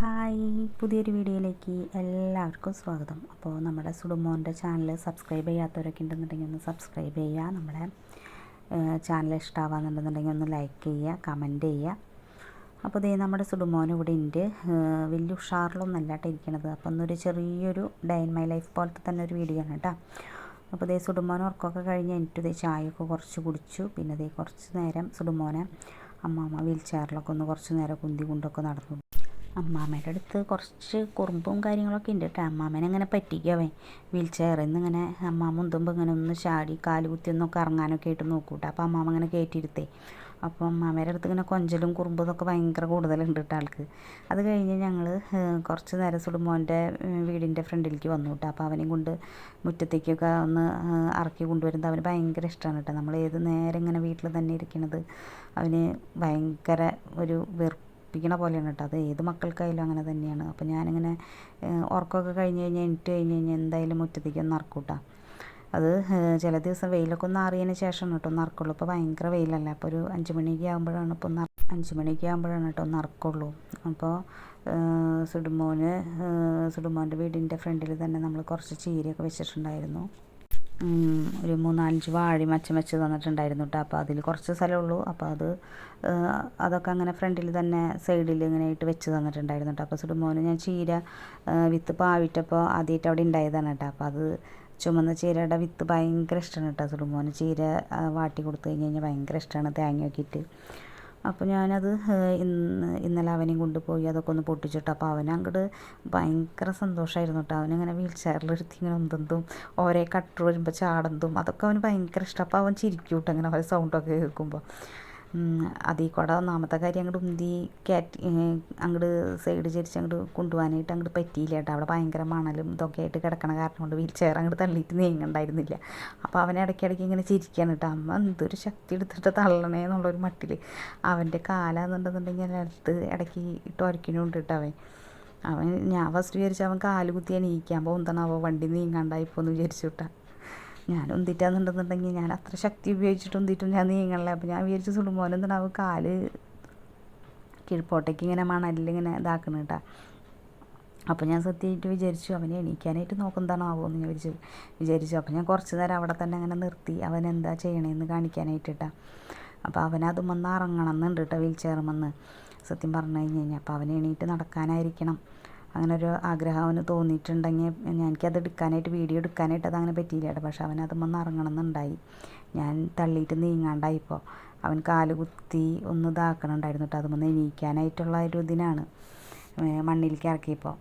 Hi. പുതിയൊരു വീഡിയോയിലേക്ക് എല്ലാവർക്കും സ്വാഗതം. അപ്പോൾ നമ്മുടെ സുഡുമോന്റെ ചാനൽ സബ്സ്ക്രൈബ് ചെയ്യാത്തവരൊക്കെ ഉണ്ടെന്നുണ്ടെങ്കിൽ ഒന്ന് സബ്സ്ക്രൈബ് ചെയ്യുക. നമ്മുടെ ചാനൽ ഇഷ്ടമാവാന്നുണ്ടെന്നുണ്ടെങ്കിൽ ഒന്ന് ലൈക്ക് ചെയ്യുക കമന്റ് ചെയ്യുക. അപ്പോൾ ഇതേ നമ്മുടെ സുഡുമോൻ ഇവിടെ ഉണ്ട്. വലിയ ഉഷാറിലൊന്നല്ല കേട്ടോ ഇരിക്കണത്. അപ്പോൾ ഒന്നൊരു ചെറിയൊരു ഡേ ഇൻ മൈ ലൈഫ് പോലത്തെ തന്നെ ഒരു വീഡിയോ ആണ് കേട്ടോ. അപ്പോൾ ഇതേ സുഡുമോൻ ഉറക്കമൊക്കെ കഴിഞ്ഞ് എനിക്ക് ഇതേ ചായയൊക്കെ കുറച്ച് കുടിച്ചു. പിന്നെ ഇതേ കുറച്ച് നേരം സുടുമോനെ അമ്മാമ്മ വീൽ ചെയറിലൊക്കെ ഒന്ന് കുറച്ച് നേരം കുന്തി കൊണ്ടൊക്കെ നടന്നു. അമ്മാമ്മയുടെ അടുത്ത് കുറച്ച് കുറുമ്പും കാര്യങ്ങളൊക്കെ ഉണ്ട് കേട്ടോ അമ്മാമ്മേനെ ഇങ്ങനെ പറ്റിക്കവേ വീൽ ചെയറിൽ നിന്ന് ഇങ്ങനെ അമ്മാമ്മ ഉന്തുമ്പോൾ ഇങ്ങനെ ഒന്ന് ചാടി കാൽ കുത്തി ഒന്നൊക്കെ ഇറങ്ങാനൊക്കെ ആയിട്ട് നോക്കൂട്ടോ. അപ്പോൾ അമ്മാമ്മ ഇങ്ങനെ കയറ്റിയിരുത്തേ അപ്പോൾ അമ്മാമ്മേടെ അടുത്ത് ഇങ്ങനെ കൊഞ്ചലും കുറുമ്പും ഇതൊക്കെ ഭയങ്കര കൂടുതലുണ്ട് കേട്ടോ ആൾക്ക്. അത് കഴിഞ്ഞ് ഞങ്ങൾ കുറച്ച് നേരം സുടുമോന്റെ വീടിന്റെ ഫ്രണ്ടിലേക്ക് വന്നു കേട്ടോ അപ്പോൾ അവനെയും കൊണ്ട് മുറ്റത്തേക്കൊക്കെ ഒന്ന് ഇറക്കി കൊണ്ടുവരുന്നത് അവന് ഭയങ്കര ഇഷ്ടമാണ് കേട്ടോ നമ്മൾ ഏത് നേരം ഇങ്ങനെ വീട്ടിൽ തന്നെ ഇരിക്കണത് അവന് ഭയങ്കര ഒരു വെറുപ്പ് പഠിപ്പിക്കണ പോലെയാണ് കേട്ടോ അത് ഏത് മക്കൾക്കായാലും അങ്ങനെ തന്നെയാണ്. അപ്പോൾ ഞാനിങ്ങനെ ഉറക്കമൊക്കെ കഴിഞ്ഞ് കഴിഞ്ഞാൽ എനിക്ക് കഴിഞ്ഞ് കഴിഞ്ഞാൽ എന്തായാലും മുറ്റത്തേക്ക് ഒന്ന് ഇറക്കൂട്ടാ അത് ചില ദിവസം വെയിലൊക്കെ ഒന്ന് അറിയതിന് ശേഷം കേട്ടോ ഒന്ന് ഇറക്കുള്ളൂ ഇപ്പോൾ ഭയങ്കര വെയിലല്ല. അപ്പോൾ ഒരു അഞ്ച് മണിയൊക്കെ ആകുമ്പോഴാണ് ഇപ്പോൾ ഒന്ന് അഞ്ച് മണിയൊക്കെ ആകുമ്പോഴാണ് കേട്ടോ ഒന്ന് ഇറക്കുള്ളൂ അപ്പോൾ സുഡുമോന് സുഡുമോന്റെ വീടിന്റെ ഫ്രണ്ടിൽ തന്നെ നമ്മൾ കുറച്ച് ചീരയൊക്കെ വെച്ചിട്ടുണ്ടായിരുന്നു. ഒരു മൂന്നാലഞ്ച് വാഴ മച്ചം വെച്ച് തന്നിട്ടുണ്ടായിരുന്നു കേട്ടോ അപ്പോൾ അതിൽ കുറച്ച് സ്ഥലമുള്ളൂ അപ്പോൾ അത് അതൊക്കെ അങ്ങനെ ഫ്രണ്ടിൽ തന്നെ സൈഡിൽ ഇങ്ങനെ ആയിട്ട് വെച്ച് തന്നിട്ടുണ്ടായിരുന്നു കേട്ടോ അപ്പോൾ സുടുമോന് ഞാൻ ചീര വിത്ത് പാവിട്ടപ്പോൾ ആദ്യമായിട്ട് അവിടെ ഉണ്ടായതാണ് കേട്ടോ അപ്പോൾ അത് ചുമന്ന ചീരയുടെ വിത്ത് ഭയങ്കര ഇഷ്ടമാണ് കേട്ടോ സുടുമോന്. ചീര വാട്ടി കൊടുത്തു കഴിഞ്ഞ് കഴിഞ്ഞാൽ ഭയങ്കര ഇഷ്ടമാണ് തേങ്ങ നോക്കിയിട്ട് അപ്പോൾ ഞാനത് ഇന്ന് ഇന്നലെ അവനെയും കൊണ്ടുപോയി അതൊക്കെ ഒന്ന് പൊട്ടിച്ചിട്ട്. അപ്പോൾ അവൻ അങ്ങോട്ട് ഭയങ്കര സന്തോഷമായിരുന്നു കേട്ടോ അവനിങ്ങനെ വീൽ ചെയറിലെടുത്ത് ഇങ്ങനെ ഒന്നെന്തും ഓരോ കട്ട് വരുമ്പോൾ ചാടന്തും അതൊക്കെ അവന് ഭയങ്കര ഇഷ്ടം. അപ്പോൾ അവൻ ചിരിക്കും കേട്ടോ അങ്ങനെ അവരെ സൗണ്ടൊക്കെ കേൾക്കുമ്പോൾ അതിൽ കൂടെ ഒന്നാമത്തെ കാര്യം അങ്ങോട്ട് ഉന്തി കയറ്റി അങ്ങോട്ട് സൈഡ് ചരിച്ച് അങ്ങോട്ട് കൊണ്ടുപോകാനായിട്ട് അങ്ങോട്ട് പറ്റിയില്ല കേട്ടോ. അവിടെ ഭയങ്കര മണലും ഇതൊക്കെ ആയിട്ട് കിടക്കണ കാരണം കൊണ്ട് വീൽ ചെയർ അങ്ങോട്ട് തള്ളിയിട്ട് നീങ്ങണ്ടായിരുന്നില്ല. അപ്പോൾ അവനെ ഇടയ്ക്കിടയ്ക്ക് ഇങ്ങനെ ചിരിക്കുകയാണ് കേട്ടോ. അമ്മ എന്തൊരു ശക്തി എടുത്തിട്ട് തള്ളണേ എന്നുള്ളൊരു മട്ടിൽ അവന്റെ കാലാന്നുണ്ടെന്നുണ്ടെങ്കിൽ അടുത്ത് ഇടയ്ക്ക് ഇട്ട് ഉരയ്ക്കണുണ്ട് കേട്ടോ അവൻ. അവൻ ഞാൻ ഫസ്റ്റ് വിചാരിച്ചു അവൻ കാൽ കുത്തി എണീക്കാൻ പോകുന്നതാണാവോ വണ്ടി നീങ്ങാണ്ടായിപ്പോന്ന് വിചാരിച്ചു കേട്ടോ. ഞാൻ ഉന്തിട്ടാന്നുണ്ടെന്നുണ്ടെങ്കിൽ ഞാൻ അത്ര ശക്തി ഉപയോഗിച്ചിട്ട് ഒന്നിട്ടും ഞാൻ നീങ്ങണില്ല. അപ്പോൾ ഞാൻ വിചാരിച്ചു സുടുമോൻ എന്താണ് കാൽ കീഴ്പോട്ടേക്ക് ഇങ്ങനെ മണലിലിങ്ങനെ ഇതാക്കണം കേട്ടോ അപ്പോൾ ഞാൻ സത്യമായിട്ട് വിചാരിച്ചു അവനെ എണീക്കാനായിട്ട് നോക്കുന്നതാണാവോ എന്ന് ഞാൻ വിചാരിച്ചു വിചാരിച്ചു. അപ്പോൾ ഞാൻ കുറച്ച് നേരം അവിടെ തന്നെ അങ്ങനെ നിർത്തി അവൻ എന്താ ചെയ്യണേന്ന് കാണിക്കാനായിട്ട് കേട്ടാ അപ്പോൾ അവനതും വന്ന് ഇറങ്ങണം എന്നുണ്ട് കേട്ടോ വീൽ ചെയർമെന്ന് സത്യം പറഞ്ഞു കഴിഞ്ഞ് കഴിഞ്ഞാൽ അപ്പോൾ അവനെ എണീറ്റ് നടക്കാനായിരിക്കണം. അങ്ങനെ ഒരു ആഗ്രഹം അവന് തോന്നിയിട്ടുണ്ടെങ്കിൽ എനിക്കത് എടുക്കാനായിട്ട് വീഡിയോ എടുക്കാനായിട്ട് അങ്ങനെ പറ്റിയില്ല കേട്ടോ. പക്ഷെ അവനത് വന്ന് ഇറങ്ങണം എന്നുണ്ടായി ഞാൻ തള്ളിയിട്ട് നീങ്ങാണ്ടായിപ്പോൾ അവൻ കാൽ കുത്തി ഒന്ന് ഇതാക്കണുണ്ടായിരുന്നു കേട്ടോ. അതുമൊന്ന് എണീക്കാനായിട്ടുള്ള ഒരു ഇതിനാണ്. മണ്ണിലേക്ക് ഇറക്കിയപ്പോൾ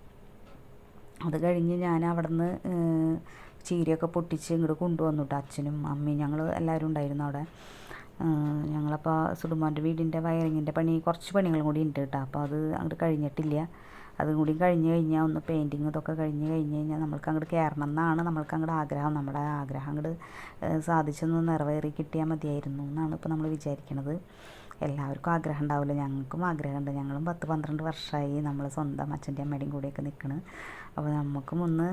അത് കഴിഞ്ഞ് ഞാൻ അവിടെ നിന്ന് ചീരയൊക്കെ പൊട്ടിച്ച് ഇങ്ങോട്ട് കൊണ്ടുവന്നു കേട്ടോ അച്ഛനും അമ്മയും. ഞങ്ങൾ എല്ലാവരും ഉണ്ടായിരുന്നു അവിടെ. ഞങ്ങളപ്പോൾ സുടുമോന്റെ വീടിന്റെ വയറിങ്ങിന്റെ പണി കുറച്ച് പണികളും കൂടി ഉണ്ട് കേട്ടോ. അപ്പോൾ അത് അങ്ങോട്ട് കഴിഞ്ഞിട്ടില്ല. അതും കൂടി കഴിഞ്ഞ് കഴിഞ്ഞാൽ ഒന്ന് പെയിന്റിങ് ഇതൊക്കെ കഴിഞ്ഞ് കഴിഞ്ഞ് കഴിഞ്ഞാൽ നമ്മൾക്ക് അങ്ങോട്ട് കയറണം എന്നാണ് നമ്മൾക്ക് അങ്ങോട്ട് ആഗ്രഹം. നമ്മുടെ ആഗ്രഹം അങ്ങോട്ട് സാധിച്ചൊന്ന് നിറവേറി കിട്ടിയാൽ മതിയായിരുന്നു എന്നാണ് ഇപ്പോൾ നമ്മൾ വിചാരിക്കുന്നത് എല്ലാവർക്കും ആഗ്രഹം ഉണ്ടാവില്ല ഞങ്ങൾക്കും ആഗ്രഹമുണ്ട്. ഞങ്ങളും പത്ത് പന്ത്രണ്ട് വർഷമായി നമ്മൾ സ്വന്തം അച്ഛന്റെ അമ്മയുടെയും കൂടെയൊക്കെ നിൽക്കണ് അപ്പോൾ നമുക്കും ഒന്ന്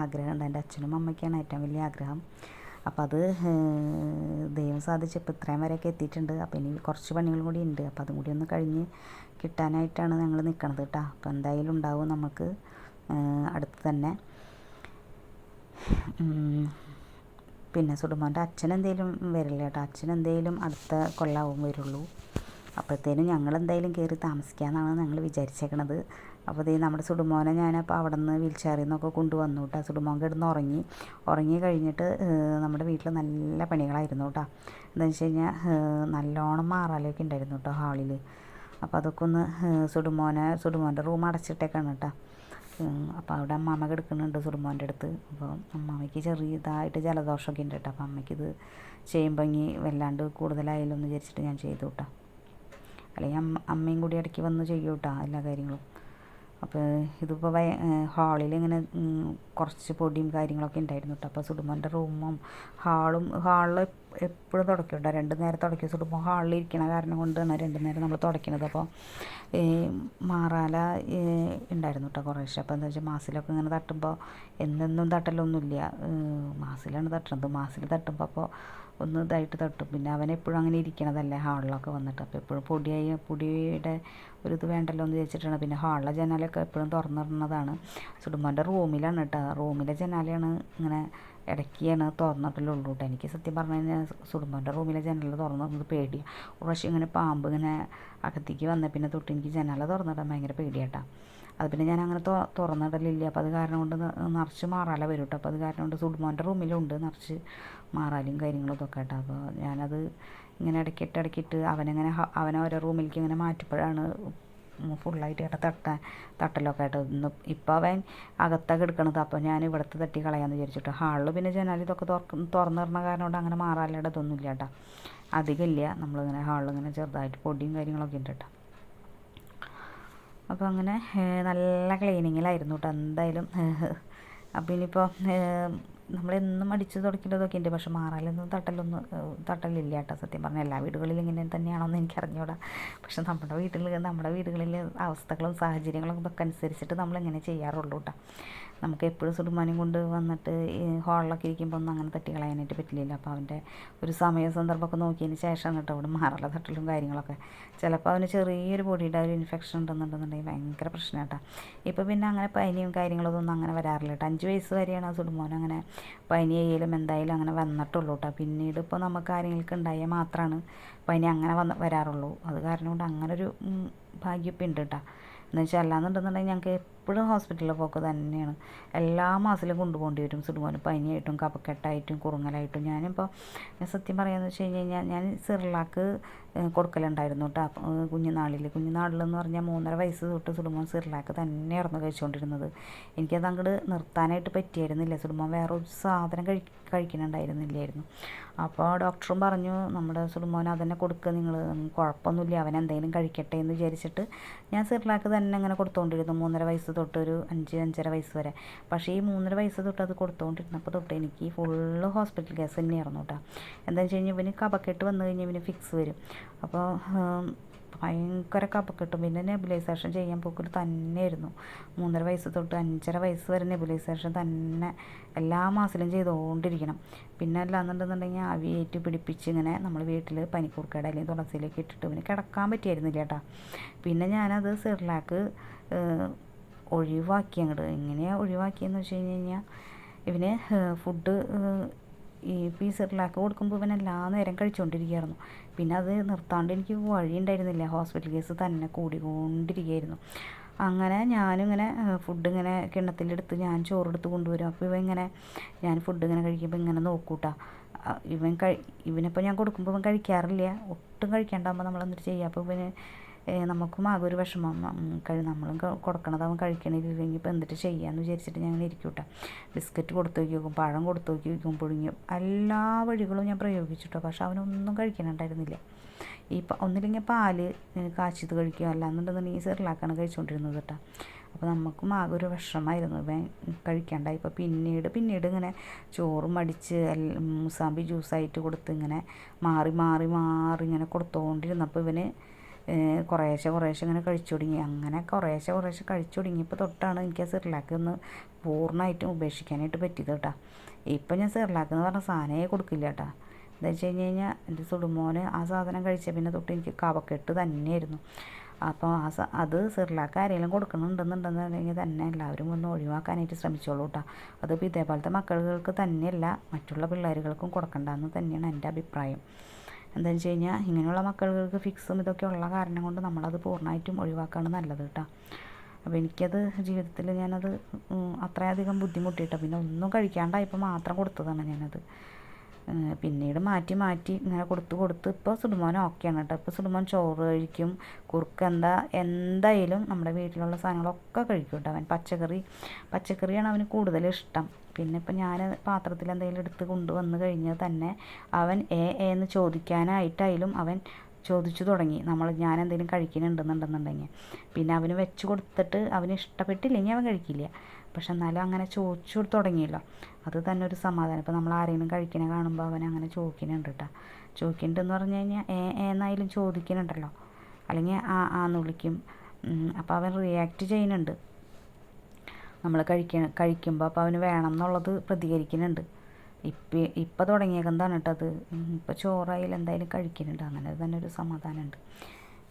ആഗ്രഹമുണ്ട് എന്റെ അച്ഛനും അമ്മയ്ക്കാണ് ഏറ്റവും വലിയ ആഗ്രഹം. അപ്പം അത് ദൈവം സാധിച്ചപ്പോൾ ഇത്രയും വരെയൊക്കെ എത്തിയിട്ടുണ്ട്. അപ്പം ഇനി കുറച്ച് പണികളും കൂടി ഉണ്ട് അപ്പം അതും കൂടി ഒന്ന് കഴിഞ്ഞ് കിട്ടാനായിട്ടാണ് ഞങ്ങൾ നിൽക്കണത് കേട്ടോ അപ്പം എന്തായാലും ഉണ്ടാവും നമുക്ക് അടുത്ത് തന്നെ. പിന്നെ സുടുമോന്റെ അച്ഛൻ എന്തെങ്കിലും വരില്ല കേട്ടോ അച്ഛൻ എന്തെങ്കിലും അടുത്ത കൊല്ലാവും വരുള്ളൂ. അപ്പോഴത്തേനും ഞങ്ങൾ എന്തായാലും കയറി താമസിക്കാമെന്നാണ് ഞങ്ങൾ വിചാരിച്ചേക്കണത്. അപ്പോൾ ഈ നമ്മുടെ സുടുമോനെ ഞാനപ്പോൾ അവിടെ നിന്ന് വീൽ ചെയറിൽ നിന്നൊക്കെ കൊണ്ടുവന്നു കേട്ടോ. സുടുമോൻ കിടന്ന് ഉറങ്ങി. ഉറങ്ങി കഴിഞ്ഞിട്ട് നമ്മുടെ വീട്ടിൽ നല്ല പണികളായിരുന്നു കേട്ടോ. എന്താണെന്ന് വെച്ച് കഴിഞ്ഞാൽ നല്ലോണം മാറാലൊക്കെ ഉണ്ടായിരുന്നു കേട്ടോ ഹാളിൽ. അപ്പോൾ അതൊക്കെ ഒന്ന് സുടുമോനെ സുടുമോന്റെ റൂം അടച്ചിട്ടേക്കാണ് കേട്ടോ. അപ്പോൾ അവിടെ അമ്മാമ്മ കിടക്കുന്നുണ്ട് സുടുമോന്റെ അടുത്ത്. അപ്പോൾ അമ്മാമ്മയ്ക്ക് ചെറിയതായിട്ട് ജലദോഷമൊക്കെ ഉണ്ട് കേട്ടോ. അപ്പോൾ അമ്മയ്ക്കിത് ചെയ്യുമ്പോൾ ഇനി വല്ലാണ്ട് കൂടുതലായാലും എന്ന് വിചാരിച്ചിട്ട് ഞാൻ ചെയ്തു കേട്ടോ. അല്ലെങ്കിൽ അമ്മ അമ്മയും കൂടി ഇടയ്ക്ക് വന്ന് ചെയ്യൂട്ടാ എല്ലാ കാര്യങ്ങളും. അപ്പോൾ ഇതിപ്പോൾ ഇങ്ങനെ കുറച്ച് പൊടിയും കാര്യങ്ങളൊക്കെ ഉണ്ടായിരുന്നു കേട്ടോ. അപ്പോൾ സുടുമോന്റെ റൂമും ഹാളും ഹാളിൽ എപ്പോഴും തുടയ്ക്കും കേട്ടോ. രണ്ട് നേരം തുടക്കിയ സുടുമോ ഹാളിൽ ഇരിക്കണ കാരണം കൊണ്ടാണ് രണ്ട് നേരം നമ്മൾ തുടക്കണത് അപ്പോൾ മാറാല ഉണ്ടായിരുന്നു കേട്ടോ കുറേശ്ശെ. അപ്പോൾ എന്താ വെച്ചാൽ മാസിലൊക്കെ ഇങ്ങനെ തട്ടുമ്പോൾ എന്നെന്നും തട്ടലൊന്നുമില്ല. മാസിലാണ് തട്ടുന്നത് മാസിൽ തട്ടുമ്പോൾ അപ്പോൾ ഒന്ന് ഇതായിട്ട് തട്ടും. പിന്നെ അവൻ എപ്പോഴും അങ്ങനെ ഇരിക്കണതല്ലേ ഹാളിലൊക്കെ വന്നിട്ട്. അപ്പോൾ എപ്പോഴും പൊടിയായി പൊടിയുടെ ഒരു ഇത് വേണ്ടല്ലോ എന്ന് വിചാരിച്ചിട്ടാണ്. പിന്നെ ഹാളിലെ ജനാലൊക്കെ എപ്പോഴും തുറന്നിടുന്നതാണ്. സുടുമ്പോന്റെ റൂമിലാണ് കേട്ടോ റൂമിലെ ജനാലയാണ് ഇങ്ങനെ ഇടയ്ക്കാണ് തുറന്നിട്ടുള്ളൂ കേട്ടോ. എനിക്ക് സത്യം പറഞ്ഞു കഴിഞ്ഞാൽ സുടുമ്പോന്റെ റൂമിലെ ജനൽ തുറന്നിടുന്നത് പേടിയാണ് ഒരു പ്രാവശ്യം ഇങ്ങനെ പാമ്പ് ഇങ്ങനെ അകത്തേക്ക് വന്ന പിന്നെ തൊട്ട് എനിക്ക് ജനല തുറന്നിടാൻ ഭയങ്കര പേടിയാട്ടാ അത് പിന്നെ ഞാൻ അങ്ങനെ തുറന്നിടലില്ല. അപ്പോൾ അത് കാരണം കൊണ്ട് നിറച്ച് മാറാല വരും കേട്ടോ. അപ്പോൾ അത് കാരണം കൊണ്ട് സുടുംബന്റെ റൂമിലുണ്ട് നിറച്ച് മാറാലും കാര്യങ്ങളും ഇതൊക്കെ കേട്ടോ. അപ്പോൾ ഞാനത് ഇങ്ങനെ ഇടയ്ക്കിട്ട് ഇടയ്ക്കിട്ട് അവനങ്ങനെ അവനെ ഓരോ റൂമിലേക്ക് ഇങ്ങനെ മാറ്റിയപ്പോഴാണ് ഫുള്ളായിട്ട് കേട്ടോ തട്ടാൻ തട്ടലൊക്കെ ആയിട്ട് ഇന്ന് ഇപ്പോൾ അവൻ അകത്തൊക്കെ എടുക്കണത് അപ്പോൾ ഞാൻ ഇവിടുത്തെ തട്ടി കളയാന്ന് വിചാരിച്ചിട്ട്. ഹാളിൽ പിന്നെ ജനാലി ഇതൊക്കെ തുറക്കും തുറന്നിടണ കാരണം കൊണ്ട് അങ്ങനെ മാറാലയുടെ ഇതൊന്നുമില്ല കേട്ടോ. അധികമില്ല നമ്മളിങ്ങനെ ഹാളിൽ ഇങ്ങനെ ചെറുതായിട്ട് പൊടിയും കാര്യങ്ങളൊക്കെ ഉണ്ട് കേട്ടോ. അപ്പോൾ അങ്ങനെ നല്ല ക്ലീനിങ്ങിലായിരുന്നു കേട്ടോ. എന്തായാലും അപ്പം ഇനിയിപ്പോൾ നമ്മളെന്നും അടിച്ച് തുടക്കേണ്ടതൊക്കെ ഉണ്ട്. പക്ഷെ മാറാലൊന്നും തട്ടലൊന്നും തട്ടലില്ല കേട്ടോ സത്യം പറഞ്ഞാൽ. എല്ലാ വീടുകളിലും ഇങ്ങനെ തന്നെയാണോന്ന് എനിക്ക് അറിഞ്ഞൂടാ പക്ഷെ നമ്മുടെ വീട്ടിൽ നമ്മുടെ വീടുകളിലെ അവസ്ഥകളും സാഹചര്യങ്ങളും ഇതൊക്കെ അനുസരിച്ചിട്ട് നമ്മൾ എങ്ങനെ ചെയ്യാറുള്ളൂ കേട്ടോ. നമുക്ക് എപ്പോഴും സുടുമാനും കൊണ്ട് വന്നിട്ട് ഹോളിലൊക്കെ ഇരിക്കുമ്പോൾ ഒന്നും അങ്ങനെ തട്ടി കളയാനായിട്ട് പറ്റില്ലല്ലോ. അപ്പോൾ അവന്റെ ഒരു സമയ സന്ദർഭമൊക്കെ നോക്കിയതിന് ശേഷമാണ് കേട്ടോ അവിടെ മാറല തട്ടലും കാര്യങ്ങളൊക്കെ. ചിലപ്പോൾ അവന് ചെറിയൊരു പൊടിയുടെ ഒരു ഇൻഫെക്ഷൻ ഉണ്ടെന്നുണ്ടെന്നുണ്ടെങ്കിൽ ഭയങ്കര പ്രശ്നം കേട്ടോ. ഇപ്പോൾ പിന്നെ അങ്ങനെ പനിയും കാര്യങ്ങളൊന്നും അങ്ങനെ വരാറില്ല കേട്ടോ. അഞ്ച് വയസ്സ് വരെയാണ് ആ സുടുമോൻ അങ്ങനെ പനി ആയാലും എന്തായാലും അങ്ങനെ വന്നിട്ടുള്ളൂ കേട്ടോ. പിന്നീട് ഇപ്പോൾ നമുക്ക് ആരെങ്കിലും ഉണ്ടായാൽ മാത്രമാണ് പനി അങ്ങനെ വന്ന് വരാറുള്ളൂ. അത് കാരണം കൊണ്ട് അങ്ങനൊരു ഒരു ഭാഗ്യം ഉണ്ട് കേട്ടോ. എന്ന് വെച്ചാൽ അല്ലാന്നുണ്ടെന്നുണ്ടെങ്കിൽ ഞങ്ങൾക്ക് എപ്പോഴും ഹോസ്പിറ്റലിൽ പോക്ക് തന്നെയാണ്. എല്ലാ മാസത്തിലും കൊണ്ടുപോകേണ്ടി വരും സുടുമോന് പനിയായിട്ടും കപക്കെട്ടായിട്ടും കുറുങ്ങലായിട്ടും. ഞാനിപ്പോൾ സത്യം പറയാമെന്ന് വെച്ച് കഴിഞ്ഞ് കഴിഞ്ഞാൽ ഞാൻ സിർലാക്ക് കൊടുക്കലുണ്ടായിരുന്നു കേട്ടോ കുഞ്ഞുനാളിൽ കുഞ്ഞുനാളിലെന്ന് പറഞ്ഞാൽ മൂന്നര വയസ്സ് തൊട്ട് സുഡുമോൻ സിർലാക്ക് തന്നെയായിരുന്നു കഴിച്ചുകൊണ്ടിരുന്നത് എനിക്കത് അങ്ങോട്ട് നിർത്താനായിട്ട് പറ്റിയായിരുന്നില്ല. സുഡുമോൻ വേറെ ഒരു സാധനം കഴി കഴിക്കുന്നുണ്ടായിരുന്നില്ലായിരുന്നു അപ്പോൾ ഡോക്ടറും പറഞ്ഞു നമ്മുടെ സുടുമോൻ അതന്നെ കൊടുക്കുക നിങ്ങൾ കുഴപ്പമൊന്നുമില്ല. അവൻ എന്തെങ്കിലും കഴിക്കട്ടെ എന്ന് വിചാരിച്ചിട്ട് ഞാൻ സിർലാക്ക് തന്നെ അങ്ങനെ കൊടുത്തുകൊണ്ടിരുന്നു മൂന്നര വയസ്സ് തൊട്ട് ഒരു അഞ്ച് അഞ്ചര വയസ്സ് വരെ. പക്ഷേ ഈ മൂന്നര വയസ്സ് തൊട്ട് അത് കൊടുത്തുകൊണ്ടിരുന്നപ്പോൾ തൊട്ട് എനിക്ക് ഫുള്ള് ഹോസ്പിറ്റൽ കേസ് തന്നെയായിരുന്നു കേട്ടോ. എന്താണെന്ന് വെച്ച് കഴിഞ്ഞാൽ ഇവന് കപക്കെട്ട് വന്നു കഴിഞ്ഞാൽ ഇവന് ഫിക്സ് വരും. അപ്പോൾ ഭയങ്കര കപക്കെട്ടും പിന്നെ നെബുലൈസേഷൻ ചെയ്യാൻ പോക്കൽ തന്നെയായിരുന്നു. മൂന്നര വയസ്സ് തൊട്ട് അഞ്ചര വയസ്സ് വരെ നെബുലൈസേഷൻ തന്നെ എല്ലാ മാസത്തിലും ചെയ്തുകൊണ്ടിരിക്കണം പിന്നെ അല്ലാന്നുണ്ടെന്നുണ്ടെങ്കിൽ ആവിയേറ്റ് പിടിപ്പിച്ച് ഇങ്ങനെ നമ്മൾ വീട്ടിൽ പനിക്കൂർക്കയുടെ അല്ലെങ്കിൽ തുളസിയിലേക്ക് ഇട്ടിട്ട് പിന്നെ കിടക്കാൻ പറ്റിയായിരുന്നില്ല കേട്ടോ. പിന്നെ ഞാനത് സിർലാക്ക് ഒഴിവാക്കി അങ്ങോട്ട് എങ്ങനെയാണ് ഒഴിവാക്കിയെന്ന് വെച്ച് കഴിഞ്ഞ് കഴിഞ്ഞാൽ ഇവന് ഫുഡ് ഈ പീ കൊടുക്കുമ്പോൾ ഇവൻ എല്ലാ നേരം കഴിച്ചുകൊണ്ടിരിക്കുകയായിരുന്നു പിന്നെ അത് നിർത്താണ്ട് എനിക്ക് വഴി ഉണ്ടായിരുന്നില്ല. ഹോസ്പിറ്റൽ കേസ് തന്നെ കൂടിക്കൊണ്ടിരിക്കുകയായിരുന്നു അങ്ങനെ ഞാനിങ്ങനെ ഫുഡ് ഇങ്ങനെ കിണ്ണത്തിലെടുത്ത് ഞാൻ ചോറെടുത്ത് കൊണ്ടുവരും. അപ്പോൾ ഇവ ഇങ്ങനെ ഞാൻ ഫുഡ് ഇങ്ങനെ കഴിക്കുമ്പോൾ ഇങ്ങനെ നോക്കൂട്ടാ. ഇവൻ കഴി ഇവനിപ്പോൾ ഞാൻ കൊടുക്കുമ്പോൾ ഇവൻ കഴിക്കാറില്ല. ഒട്ടും കഴിക്കാണ്ടാകുമ്പോൾ നമ്മൾ എന്നിട്ട് ചെയ്യുക അപ്പോൾ ഇവന് നമുക്കും ആകെ ഒരു വിഷമം. നമ്മളും കൊടുക്കണത് അവൻ കഴിക്കണില്ലെങ്കിൽ ഇപ്പം എന്നിട്ട് ചെയ്യാമെന്ന് വിചാരിച്ചിട്ട് ഞാൻ ഇരിക്കും കേട്ടോ ബിസ്ക്കറ്റ് കൊടുത്തു നോക്കി നോക്കും പഴം കൊടുത്തു നോക്കി നോക്കും പുഴുങ്ങി എല്ലാ വഴികളും ഞാൻ പ്രയോഗിച്ചിട്ടോ പക്ഷെ അവനൊന്നും കഴിക്കാനുണ്ടായിരുന്നില്ല. ഈ ഒന്നില്ലെങ്കിൽ പാൽ കാച്ചിത് കഴിക്കുക അല്ലാന്നുണ്ടെന്നുണ്ടെങ്കിൽ സെറിലാക്കാണ് കഴിച്ചുകൊണ്ടിരുന്നത് കേട്ടോ. അപ്പോൾ നമുക്കും ആകെ ഒരു വിഷമമായിരുന്നു കഴിക്കണ്ടായി. ഇപ്പോൾ പിന്നീട് പിന്നീട് ഇങ്ങനെ ചോറും അടിച്ച് മുസാമ്പി ജ്യൂസായിട്ട് കൊടുത്ത് ഇങ്ങനെ മാറി മാറി മാറി ഇങ്ങനെ കൊടുത്തുകൊണ്ടിരുന്നപ്പോൾ ഇവന് കുറേശ്ശെ കുറേശ്ശെ ഇങ്ങനെ കഴിച്ചു തുടങ്ങി. അങ്ങനെ കുറേശ്ശെ കുറേശ്ശെ കഴിച്ചു തുടങ്ങിയപ്പോൾ തൊട്ടാണ് എനിക്ക് ആ സിർലാക്ക് ഒന്ന് പൂർണമായിട്ടും ഉപേക്ഷിക്കാനായിട്ട് പറ്റിയത് കേട്ടോ. ഇപ്പം ഞാൻ സിർലാക്ക് എന്ന് പറഞ്ഞ സാധനമേ കൊടുക്കില്ല കേട്ടോ. എന്താ വെച്ച് കഴിഞ്ഞ് കഴിഞ്ഞാൽ എന്റെ സുടുമോന് ആ സാധനം കഴിച്ച പിന്നെ തൊട്ട് എനിക്ക് കവക്കെട്ട് തന്നെയായിരുന്നു. അപ്പോൾ ആ അത് സിർലാക്ക് ആരെങ്കിലും കൊടുക്കണമെന്നുണ്ടെന്നുണ്ടെന്നുണ്ടെങ്കിൽ തന്നെ എല്ലാവരും ഒന്ന് ഒഴിവാക്കാനായിട്ട് ശ്രമിച്ചോളൂ കേട്ടോ. അതിപ്പോൾ ഇതേപോലത്തെ മക്കൾക്ക് തന്നെയല്ല മറ്റുള്ള പിള്ളേരുകൾക്കും കൊടുക്കണ്ടെന്ന് തന്നെയാണ് എന്റെ അഭിപ്രായം. എന്താണെന്ന് വെച്ച് കഴിഞ്ഞാൽ ഇങ്ങനെയുള്ള മക്കൾക്ക് ഫിക്സും ഇതൊക്കെ ഉള്ള കാരണം കൊണ്ട് നമ്മളത് പൂർണമായിട്ടും ഒഴിവാക്കുകയാണ് നല്ലത് കേട്ടോ അപ്പോൾ എനിക്കത് ജീവിതത്തിൽ ഞാനത് അത്രയധികം ബുദ്ധിമുട്ടിയിട്ടോ. പിന്നെ ഒന്നും കഴിക്കാണ്ടായപ്പോൾ മാത്രം കൊടുത്തതാണ് ഞാനത്. പിന്നീട് മാറ്റി മാറ്റി ഇങ്ങനെ കൊടുത്ത് കൊടുത്ത് ഇപ്പോൾ സുടുമോൻ ഓക്കെയാണ് കേട്ടോ ഇപ്പോൾ സുടുമോൻ ചോറ് കഴിക്കും കുറുക്ക് എന്താ എന്തായാലും നമ്മുടെ വീട്ടിലുള്ള സാധനങ്ങളൊക്കെ കഴിക്കും കേട്ടോ അവൻ. പച്ചക്കറി പച്ചക്കറിയാണ് അവന് കൂടുതൽ ഇഷ്ടം. പിന്നെ ഇപ്പം ഞാൻ പാത്രത്തിൽ എന്തെങ്കിലും എടുത്ത് കൊണ്ടുവന്ന് കഴിഞ്ഞാൽ തന്നെ അവൻ എ എന്ന് ചോദിക്കാനായിട്ടായാലും അവൻ ചോദിച്ചു തുടങ്ങി. നമ്മൾ ഞാൻ എന്തെങ്കിലും കഴിക്കുന്നുണ്ടെന്നുണ്ടെന്നുണ്ടെങ്കിൽ. പിന്നെ അവന് വെച്ച് കൊടുത്തിട്ട് അവന് ഇഷ്ടപ്പെട്ടില്ലെങ്കിൽ അവൻ കഴിക്കില്ല. പക്ഷെ എന്നാലും അങ്ങനെ ചോദിച്ചു തുടങ്ങിയല്ലോ. അത് തന്നെ ഒരു സമാധാനം. ഇപ്പോൾ നമ്മൾ ആരെങ്കിലും കഴിക്കണ കാണുമ്പോൾ അവൻ അങ്ങനെ ചോദിക്കുന്നുണ്ട് കേട്ടോ. ചോദിക്കുന്നുണ്ടെന്ന് പറഞ്ഞു കഴിഞ്ഞാൽ ഏ എന്നായാലും ചോദിക്കുന്നുണ്ടല്ലോ. അല്ലെങ്കിൽ ആ ആന്ന് വിളിക്കും. അപ്പോൾ അവൻ റിയാക്ട് ചെയ്യുന്നുണ്ട്. നമ്മൾ കഴിക്ക കഴിക്കുമ്പോൾ അപ്പോൾ അവന് വേണം എന്നുള്ളത് പ്രതികരിക്കുന്നുണ്ട്. ഇപ്പം ഇപ്പം തുടങ്ങിയേക്കുന്നതാണ് കേട്ടോ അത് ഇപ്പോൾ ചോറായാലും എന്തായാലും കഴിക്കുന്നുണ്ട്. അങ്ങനെ തന്നെ ഒരു സമാധാനമുണ്ട്.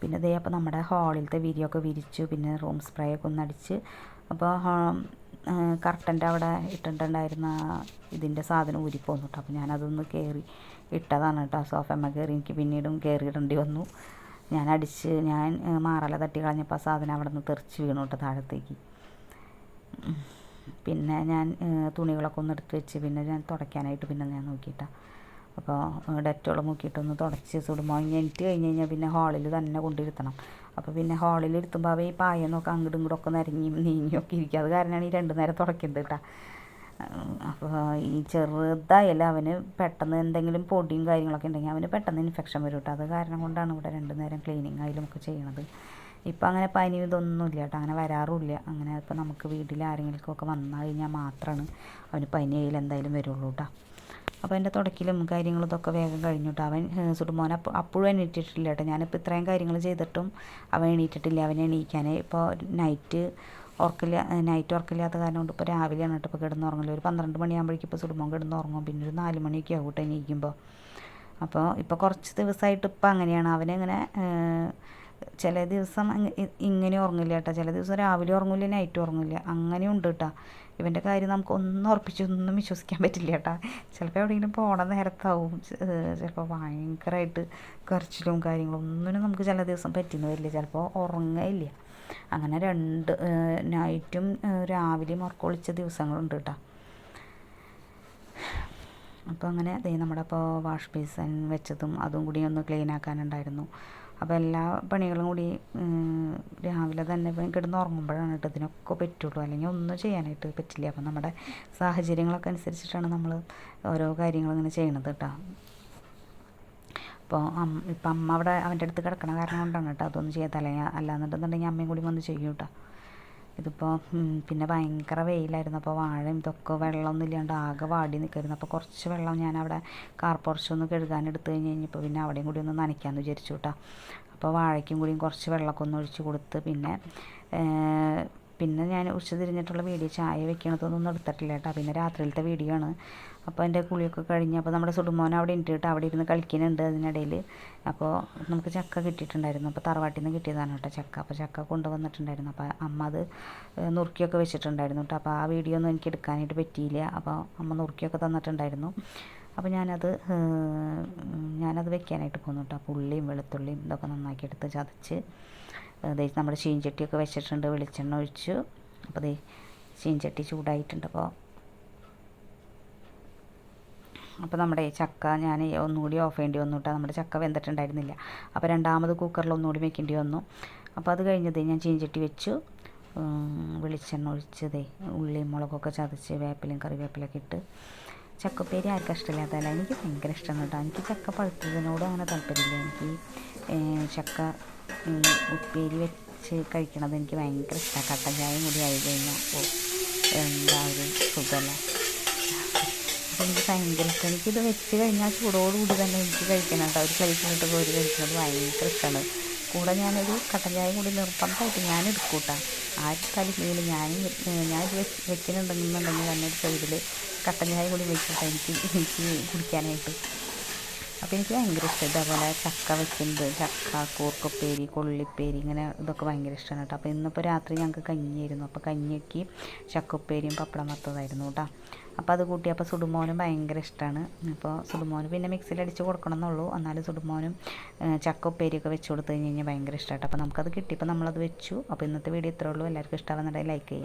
പിന്നെ ഇതേ അപ്പോൾ നമ്മുടെ ഹാളിലത്തെ വിരിയൊക്കെ വിരിച്ചു. പിന്നെ റൂം സ്പ്രേ ഒക്കെ ഒന്ന് അടിച്ച്. അപ്പോൾ കർട്ടന്റെ അവിടെ ഇട്ടിട്ടുണ്ടായിരുന്ന ഇതിന്റെ സാധനം ഊരിപ്പോന്നു കേട്ടോ അപ്പോൾ ഞാനതൊന്ന് കയറി ഇട്ടതാണ് കേട്ടോ സോഫമ്മ കയറി എനിക്ക് പിന്നീടും കയറിയിടേണ്ടി വന്നു. ഞാൻ അടിച്ച് ഞാൻ മാറല തട്ടി കളഞ്ഞപ്പോൾ ആ സാധനം അവിടെ നിന്ന് തെറിച്ച് വീണു കേട്ടോ താഴത്തേക്ക്. പിന്നെ ഞാൻ തുണികളൊക്കെ ഒന്ന് എടുത്ത് വെച്ച് പിന്നെ ഞാൻ തുടയ്ക്കാനായിട്ട് പിന്നെ ഞാൻ നോക്കിയിട്ടാണ് അപ്പോൾ ഡെറ്റോൾ മുക്കിയിട്ടൊന്ന് തുടച്ച് സുടുമ്പോൾ എനിക്ക് കഴിഞ്ഞ് കഴിഞ്ഞാൽ പിന്നെ ഹാളിൽ തന്നെ കൊണ്ടിരുത്തണം. അപ്പോൾ പിന്നെ ഹാളിൽ ഇരുത്തുമ്പോൾ അവ ഈ പായെന്നൊക്കെ അങ്ങോട്ടും ഇങ്ങോട്ടും ഒക്കെ നിരങ്ങിയും നീങ്ങിയൊക്കെ ഇരിക്കും. അത് കാരണമാണ് ഈ രണ്ട് നേരം തുടയ്ക്കുന്നത് കേട്ടോ അപ്പോൾ ഈ ചെറുതായാലും അവന് പെട്ടെന്ന് എന്തെങ്കിലും പൊടിയും കാര്യങ്ങളൊക്കെ ഉണ്ടെങ്കിൽ അവന് പെട്ടെന്ന് ഇൻഫെക്ഷൻ വരും കേട്ടോ അത് കാരണം കൊണ്ടാണ് ഇവിടെ രണ്ട് നേരം ക്ലീനിങ് ആയാലും ഒക്കെ ചെയ്യണത്. ഇപ്പം അങ്ങനെ പനി ഇതൊന്നുമില്ല കേട്ടോ. അങ്ങനെ വരാറുമില്ല. അങ്ങനെ ഇപ്പം നമുക്ക് വീട്ടിൽ ആരെങ്കിലും ഒക്കെ വന്നു കഴിഞ്ഞാൽ മാത്രമാണ് അവന് പനി ആയാലും എന്തായാലും വരുള്ളൂ കേട്ടോ. അപ്പോൾ എന്റെ തുടക്കിലും കാര്യങ്ങളും ഇതൊക്കെ വേഗം കഴിഞ്ഞു കേട്ടോ. അവൻ സുടുമോൻ അപ്പോൾ അപ്പോഴും എണീറ്റിട്ടില്ല കേട്ടോ. ഞാനിപ്പോൾ ഇത്രയും കാര്യങ്ങൾ ചെയ്തിട്ടും അവൻ എണീറ്റിട്ടില്ല. അവൻ എണീക്കാൻ ഇപ്പോൾ നൈറ്റ് ഉറക്കില്ല നൈറ്റ് ഉറക്കില്ലാത്ത കാരണം കൊണ്ട് ഇപ്പോൾ രാവിലെയാണ് കേട്ടോ ഇപ്പോൾ കിടന്നുറങ്ങില്ല ഒരു പന്ത്രണ്ട് മണിയാകുമ്പോഴേക്കും ഇപ്പോൾ സുടുമോൻ കിടന്നുറങ്ങും. പിന്നെ ഒരു നാല് മണിയൊക്കെ ആകും കേട്ടോ എണീക്കുമ്പോൾ. അപ്പോൾ ഇപ്പോൾ കുറച്ച് ദിവസമായിട്ട് ഇപ്പോൾ അങ്ങനെയാണ്. അവനിങ്ങനെ ചില ദിവസം ഇങ്ങനെ ഉറങ്ങില്ല കേട്ടോ. ചില ദിവസം രാവിലെ ഉറങ്ങില്ല നൈറ്റ് ഉറങ്ങില്ല. അങ്ങനെ ഉണ്ട് കേട്ടോ. ഇവന്റെ കാര്യം നമുക്ക് ഒന്നും ഉറപ്പിച്ചൊന്നും വിശ്വസിക്കാൻ പറ്റില്ല കേട്ടോ. ചിലപ്പോൾ എവിടെയെങ്കിലും പോണ നേരത്താവും. ചിലപ്പോൾ ഭയങ്കരമായിട്ട് കരച്ചിലും കാര്യങ്ങളും ഒന്നിനും നമുക്ക് ചില ദിവസം പറ്റുന്ന വരില്ല. ചിലപ്പോൾ ഉറങ്ങില്ല അങ്ങനെ രണ്ട് നൈറ്റും രാവിലെയും ഉറക്കൊളിച്ച ദിവസങ്ങളുണ്ട് കേട്ടോ. അപ്പോൾ അങ്ങനെ അതേ നമ്മുടെ ഇപ്പോൾ വാഷ് ബേസൻ വെച്ചതും അതും കൂടി ഒന്ന് ക്ലീൻ ആക്കാനുണ്ടായിരുന്നു. അപ്പോൾ എല്ലാ പണികളും കൂടി രാവിലെ തന്നെ കിടന്ന് ഉറങ്ങുമ്പോഴാണ് കേട്ടോ ഇതിനൊക്കെ പറ്റുള്ളൂ. അല്ലെങ്കിൽ ഒന്നും ചെയ്യാനായിട്ട് പറ്റില്ല. അപ്പം നമ്മുടെ സാഹചര്യങ്ങളൊക്കെ അനുസരിച്ചിട്ടാണ് നമ്മൾ ഓരോ കാര്യങ്ങളും ഇങ്ങനെ ചെയ്യണത് കേട്ടോ. അപ്പോൾ ഇപ്പം അമ്മ അവിടെ അവന്റെ അടുത്ത് കിടക്കണ കാരണം കൊണ്ടാണ് കേട്ടോ അതൊന്നും ചെയ്യാത്തല്ല അല്ലാന്നുണ്ടെന്നുണ്ടെങ്കിൽ അമ്മയും കൂടി വന്ന് ചെയ്യും കേട്ടോ. ഇതിപ്പോൾ പിന്നെ ഭയങ്കര വെയിലായിരുന്നു. അപ്പോൾ വാഴയും ഇതൊക്കെ വെള്ളമൊന്നും ഇല്ലാണ്ട് ആകെ വാടി നിൽക്കായിരുന്നു അപ്പോൾ കുറച്ച് വെള്ളം ഞാൻ അവിടെ കാർ ഒന്ന് കഴുകാൻ എടുത്തു കഴിഞ്ഞ് കഴിഞ്ഞപ്പോൾ പിന്നെ അവിടെയും കൂടി ഒന്ന് നനയ്ക്കാമെന്ന് വിചാരിച്ചു കേട്ടോ അപ്പോൾ വാഴയ്ക്കും കൂടിയും കുറച്ച് വെള്ളമൊക്കെ ഒന്ന് ഒഴിച്ച് കൊടുത്ത് പിന്നെ പിന്നെ ഞാൻ ഉച്ച തിരിഞ്ഞിട്ടുള്ള വീഡിയോ ചായ വെക്കണതൊന്നും എടുത്തിട്ടില്ല കേട്ടോ. പിന്നെ രാത്രിയിലത്തെ വീഡിയോ ആണ്. അപ്പോൾ എന്റെ കുളിയൊക്കെ കഴിഞ്ഞ് അപ്പോൾ നമ്മുടെ സുടുമോൻ അവിടെ ഇട്ടിട്ട് അവിടെ ഇരുന്ന് കളിക്കുന്നുണ്ട് അതിനിടയിൽ. അപ്പോൾ നമുക്ക് ചക്ക കിട്ടിയിട്ടുണ്ടായിരുന്നു. അപ്പോൾ തറവാട്ടിൽ നിന്ന് കിട്ടിയതാണ് കേട്ടോ ചക്ക. അപ്പോൾ ചക്ക കൊണ്ടുവന്നിട്ടുണ്ടായിരുന്നു. അപ്പോൾ അമ്മ അത് നുറുക്കിയൊക്കെ വെച്ചിട്ടുണ്ടായിരുന്നു കേട്ടോ. അപ്പോൾ ആ വീഡിയോ ഒന്നും എനിക്ക് എടുക്കാനായിട്ട് പറ്റിയില്ല. അപ്പോൾ അമ്മ നുറുക്കിയൊക്കെ തന്നിട്ടുണ്ടായിരുന്നു. അപ്പോൾ ഞാനത് ഞാനത് വെക്കാനായിട്ട് പോന്നു കേട്ടോ. അപ്പോൾ ഉള്ളിയും വെളുത്തുള്ളിയും ഇതൊക്കെ നന്നാക്കി എടുത്ത് ചതച്ച് നമ്മുടെ ചീഞ്ചട്ടിയൊക്കെ വെച്ചിട്ടുണ്ട് വെളിച്ചെണ്ണ ഒഴിച്ചു. അപ്പോൾ ദേ ചീഞ്ചട്ടി ചൂടായിട്ടുണ്ട് അപ്പോൾ അപ്പോൾ നമ്മുടെ ചക്ക ഞാൻ ഒന്നുകൂടി ഓഫ് ചെയ്യേണ്ടി വന്നു കേട്ടോ നമ്മുടെ ചക്ക വെന്തിട്ടുണ്ടായിരുന്നില്ല. അപ്പോൾ രണ്ടാമത് കുക്കറിൽ ഒന്നുകൂടി വെക്കേണ്ടി വന്നു. അപ്പോൾ അത് കഴിഞ്ഞതേ ഞാൻ ചീഞ്ചട്ടി വെച്ചു. വെളിച്ചെണ്ണ ഒഴിച്ചതേ ഉള്ളിയും മുളകൊക്കെ ചതച്ച് വേപ്പിലയും കറിവേപ്പിലൊക്കെ ഇട്ട്. ചക്കപ്പേരി ആർക്കും ഇഷ്ടമില്ലാത്തതല്ല. എനിക്ക് ഭയങ്കര ഇഷ്ടമാണ് കേട്ടോ എനിക്ക് ചക്ക പഴുത്തതിനോട് അങ്ങനെ താല്പര്യമില്ല. എനിക്ക് ചക്ക ഉപ്പേരി വെച്ച് കഴിക്കണത് എനിക്ക് ഭയങ്കര ഇഷ്ടമാണ് കട്ടൻ ചായയും കൂടി ആയി കഴിഞ്ഞാൽ അപ്പോൾ എന്താ ഒരു സുഖമല്ല അപ്പോൾ എനിക്ക് ഭയങ്കര ഇഷ്ടം. എനിക്കിത് വെച്ച് കഴിഞ്ഞാൽ ചൂടോടുകൂടി തന്നെ എനിക്ക് കഴിക്കണം കേട്ടോ. ഒരു പ്ലേറ്റിലിട്ട് കോരി കഴിക്കുന്നത് ഭയങ്കര ഇഷ്ടമാണ് കൂടെ ഞാനൊരു കട്ടൻ ചായ കൂടി നിർബന്ധമായിട്ട് ഞാൻ എടുക്കൂട്ടാ ആർക്കാലും ഞാൻ ഇത് വെക്കുന്നുണ്ടെന്നുണ്ടെങ്കിൽ തന്നെ ഒരു സൈഡിൽ കട്ടൻ ചായ കൂടി വെച്ചിട്ടാണ് എനിക്ക് എനിക്ക് കുടിക്കാനായിട്ട് അപ്പോൾ എനിക്ക് ഭയങ്കര ഇഷ്ടം. ഇതേപോലെ ചക്ക വെക്കുന്നത് ചക്ക കൂർക്കപ്പേരി കൊള്ളിപ്പേരി ഇങ്ങനെ ഇതൊക്കെ ഭയങ്കര ഇഷ്ടമാണ് കേട്ടോ. അപ്പോൾ ഇന്നിപ്പോൾ രാത്രി ഞങ്ങൾക്ക് കഞ്ഞിയായിരുന്നു. അപ്പോൾ കഞ്ഞിക്ക് ചക്കുപ്പേരിയും പപ്പടം വറുത്തതായിരുന്നു കേട്ടോ. അപ്പോൾ അത് കൂട്ടി അപ്പോൾ സുടുമോനും ഭയങ്കര ഇഷ്ടമാണ് അപ്പോൾ സുടുമോന് പിന്നെ മിക്സിയിൽ അടിച്ച് കൊടുക്കണം എന്നുള്ളൂ എന്നാലും സുടുമോനും ചക്കുപ്പേരിയൊക്കെ വെച്ച് കൊടുത്തു കഴിഞ്ഞ് കഴിഞ്ഞാൽ ഭയങ്കര ഇഷ്ടമായിട്ട് അപ്പോൾ നമുക്കത് കിട്ടിയപ്പോൾ നമ്മളത് വെച്ചു. അപ്പോൾ ഇന്നത്തെ വീഡിയോ ഇത്രേ ഉള്ളൂ. എല്ലാവർക്കും ഇഷ്ടമാകുന്നുണ്ടെങ്കിൽ ലൈക്ക് ചെയ്യുക.